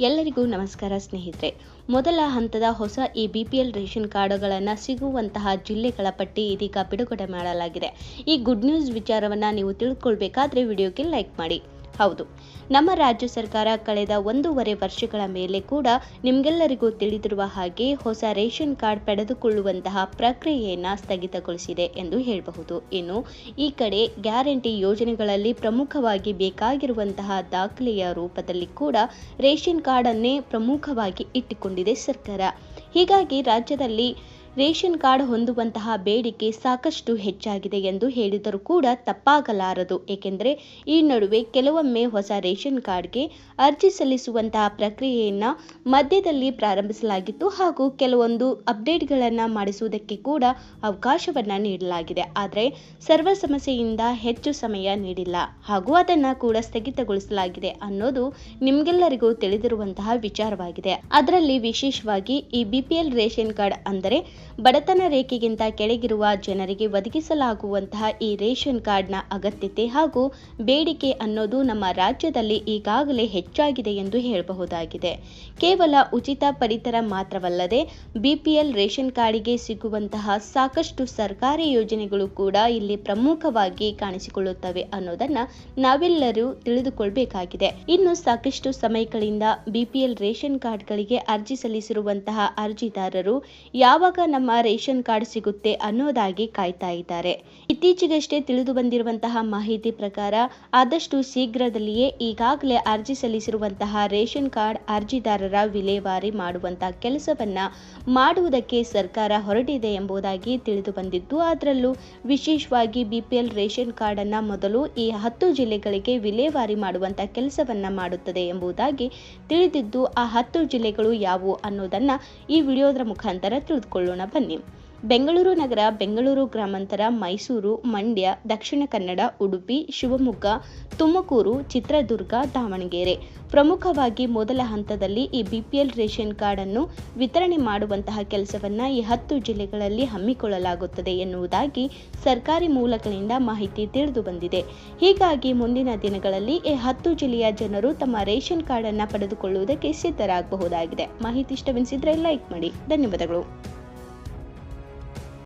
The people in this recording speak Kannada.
ಎಲ್ಲರಿಗೂ ನಮಸ್ಕಾರ ಸ್ನೇಹಿತರೆ. ಮೊದಲ ಹಂತದ ಹೊಸ ಈ ಬಿ ಪಿ ಎಲ್ ರೇಷನ್ ಕಾರ್ಡುಗಳನ್ನು ಸಿಗುವಂತಹ ಜಿಲ್ಲೆಗಳ ಪಟ್ಟಿ ಇದೀಗ ಬಿಡುಗಡೆ ಮಾಡಲಾಗಿದೆ. ಈ ಗುಡ್ ನ್ಯೂಸ್ ವಿಚಾರವನ್ನು ನೀವು ತಿಳ್ಕೊಳ್ಬೇಕಾದ್ರೆ ವಿಡಿಯೋಗೆ ಲೈಕ್ ಮಾಡಿ. ಹೌದು. ನಮ್ಮ ರಾಜ್ಯ ಸರ್ಕಾರ ಕಳೆದ ಒಂದೂವರೆ ವರ್ಷಗಳ ಮೇಲೆ ಕೂಡ ನಿಮಗೆಲ್ಲರಿಗೂ ತಿಳಿದಿರುವ ಹಾಗೆ ಹೊಸ ರೇಷನ್ ಕಾರ್ಡ್ ಪಡೆದುಕೊಳ್ಳುವಂತಹ ಪ್ರಕ್ರಿಯೆಯನ್ನು ಸ್ಥಗಿತಗೊಳಿಸಿದೆ ಎಂದು ಹೇಳಬಹುದು. ಇನ್ನು ಈ ಕಡೆ ಗ್ಯಾರಂಟಿ ಯೋಜನೆಗಳಲ್ಲಿ ಪ್ರಮುಖವಾಗಿ ಬೇಕಾಗಿರುವಂತಹ ದಾಖಲೆಯ ರೂಪದಲ್ಲಿ ಕೂಡ ರೇಷನ್ ಕಾರ್ಡನ್ನೇ ಪ್ರಮುಖವಾಗಿ ಇಟ್ಟುಕೊಂಡಿದೆ ಸರ್ಕಾರ. ಹೀಗಾಗಿ ರಾಜ್ಯದಲ್ಲಿ ರೇಷನ್ ಕಾರ್ಡ್ ಹೊಂದುವಂತಹ ಬೇಡಿಕೆ ಸಾಕಷ್ಟು ಹೆಚ್ಚಾಗಿದೆ ಎಂದು ಹೇಳಿದರೂ ಕೂಡ ತಪ್ಪಾಗಲಾರದು. ಏಕೆಂದರೆ ಈ ನಡುವೆ ಕೆಲವೊಮ್ಮೆ ಹೊಸ ರೇಷನ್ ಕಾರ್ಡ್ಗೆ ಅರ್ಜಿ ಸಲ್ಲಿಸುವಂತಹ ಪ್ರಕ್ರಿಯೆಯನ್ನು ಮಧ್ಯದಲ್ಲಿ ಪ್ರಾರಂಭಿಸಲಾಗಿತ್ತು ಹಾಗೂ ಕೆಲವೊಂದು ಅಪ್ಡೇಟ್ಗಳನ್ನು ಮಾಡಿಸುವುದಕ್ಕೆ ಕೂಡ ಅವಕಾಶವನ್ನು ನೀಡಲಾಗಿದೆ. ಆದರೆ ಸರ್ವ ಸಮಸ್ಯೆಯಿಂದ ಹೆಚ್ಚು ಸಮಯ ನೀಡಿಲ್ಲ. ಹಾಗೂ ಅದನ್ನು ಕೂಡ ಸ್ಥಗಿತಗೊಳಿಸಲಾಗಿದೆ ಅನ್ನೋದು ನಿಮಗೆಲ್ಲರಿಗೂ ತಿಳಿದಿರುವಂತಹ ವಿಚಾರವಾಗಿದೆ. ಅದರಲ್ಲಿ ವಿಶೇಷವಾಗಿ ಈ ಬಿಪಿಎಲ್ ರೇಷನ್ ಕಾರ್ಡ್ ಅಂದರೆ ಬಡತನ ರೇಖೆಗಿಂತ ಕೆಳಗಿರುವ ಜನರಿಗೆ ಒದಗಿಸಲಾಗುವಂತಹ ಈ ರೇಷನ್ ಕಾರ್ಡ್ನ ಅಗತ್ಯತೆ ಹಾಗೂ ಬೇಡಿಕೆ ಅನ್ನೋದು ನಮ್ಮ ರಾಜ್ಯದಲ್ಲಿ ಈಗಾಗಲೇ ಹೆಚ್ಚಾಗಿದೆ ಎಂದು ಹೇಳಬಹುದಾಗಿದೆ. ಕೇವಲ ಉಚಿತ ಪರಿತರ ಮಾತ್ರವಲ್ಲದೆ ಬಿಪಿಎಲ್ ರೇಷನ್ ಕಾರ್ಡಿಗೆ ಸಿಗುವಂತಹ ಸಾಕಷ್ಟು ಸರ್ಕಾರಿ ಯೋಜನೆಗಳು ಕೂಡ ಇಲ್ಲಿ ಪ್ರಮುಖವಾಗಿ ಕಾಣಿಸಿಕೊಳ್ಳುತ್ತವೆ ಅನ್ನೋದನ್ನ ನಾವೆಲ್ಲರೂ ತಿಳಿದುಕೊಳ್ಬೇಕಾಗಿದೆ. ಇನ್ನು ಸಾಕಷ್ಟು ಸಮಯಗಳಿಂದ ಬಿಪಿಎಲ್ ರೇಷನ್ ಕಾರ್ಡ್ಗಳಿಗೆ ಅರ್ಜಿ ಸಲ್ಲಿಸಿರುವಂತಹ ಅರ್ಜಿದಾರರು ಯಾವಾಗ ನಮ್ಮ ರೇಷನ್ ಕಾರ್ಡ್ ಸಿಗುತ್ತೆ ಅನ್ನೋದಾಗಿ ಕಾಯ್ತಾ ಇದ್ದಾರೆ. ಇತ್ತೀಚೆಗಷ್ಟೇ ತಿಳಿದು ಬಂದಿರುವಂತಹ ಮಾಹಿತಿ ಪ್ರಕಾರ ಆದಷ್ಟು ಶೀಘ್ರದಲ್ಲಿಯೇ ಈಗಾಗಲೇ ಅರ್ಜಿ ಸಲ್ಲಿಸಿರುವಂತಹ ರೇಷನ್ ಕಾರ್ಡ್ ಅರ್ಜಿದಾರರ ವಿಲೇವಾರಿ ಮಾಡುವಂತಹ ಕೆಲಸವನ್ನ ಮಾಡುವುದಕ್ಕೆ ಸರ್ಕಾರ ಹೊರಟಿದೆ ಎಂಬುದಾಗಿ ತಿಳಿದು ಬಂದಿದ್ದು ಅದರಲ್ಲೂ ವಿಶೇಷವಾಗಿ ಬಿಪಿಎಲ್ ರೇಷನ್ ಕಾರ್ಡ್ ಅನ್ನ ಮೊದಲು ಈ ಹತ್ತು ಜಿಲ್ಲೆಗಳಿಗೆ ವಿಲೇವಾರಿ ಮಾಡುವಂತಹ ಕೆಲಸವನ್ನ ಮಾಡುತ್ತದೆ ಎಂಬುದಾಗಿ ತಿಳಿದಿದ್ದು, ಆ ಹತ್ತು ಜಿಲ್ಲೆಗಳು ಯಾವುವು ಅನ್ನೋದನ್ನ ಈ ವಿಡಿಯೋದ ಮುಖಾಂತರ ತಿಳಿದುಕೊಳ್ಳೋಣ. ಬನ್ನಿ. ಬೆಂಗಳೂರು ನಗರ, ಬೆಂಗಳೂರು ಗ್ರಾಮಾಂತರ, ಮೈಸೂರು, ಮಂಡ್ಯ, ದಕ್ಷಿಣ ಕನ್ನಡ, ಉಡುಪಿ, ಶಿವಮೊಗ್ಗ, ತುಮಕೂರು, ಚಿತ್ರದುರ್ಗ, ದಾವಣಗೆರೆ. ಪ್ರಮುಖವಾಗಿ ಮೊದಲ ಹಂತದಲ್ಲಿ ಈ ಬಿಪಿಎಲ್ ರೇಷನ್ ಕಾರ್ಡ್ ಅನ್ನು ವಿತರಣೆ ಮಾಡುವಂತಹ ಕೆಲಸವನ್ನ ಈ ಹತ್ತು ಜಿಲ್ಲೆಗಳಲ್ಲಿ ಹಮ್ಮಿಕೊಳ್ಳಲಾಗುತ್ತದೆ ಎನ್ನುವುದಾಗಿ ಸರ್ಕಾರಿ ಮೂಲಗಳಿಂದ ಮಾಹಿತಿ ತಿಳಿದು ಬಂದಿದೆ. ಹೀಗಾಗಿ ಮುಂದಿನ ದಿನಗಳಲ್ಲಿ ಈ ಹತ್ತು ಜಿಲ್ಲೆಯ ಜನರು ತಮ್ಮ ರೇಷನ್ ಕಾರ್ಡ್ ಅನ್ನ ಪಡೆದುಕೊಳ್ಳುವುದಕ್ಕೆ ಸಿದ್ಧರಾಗಬಹುದಾಗಿದೆ. ಮಾಹಿತಿ ಇಷ್ಟವೆನಿಸಿದ್ರೆ ಲೈಕ್ ಮಾಡಿ. ಧನ್ಯವಾದಗಳು.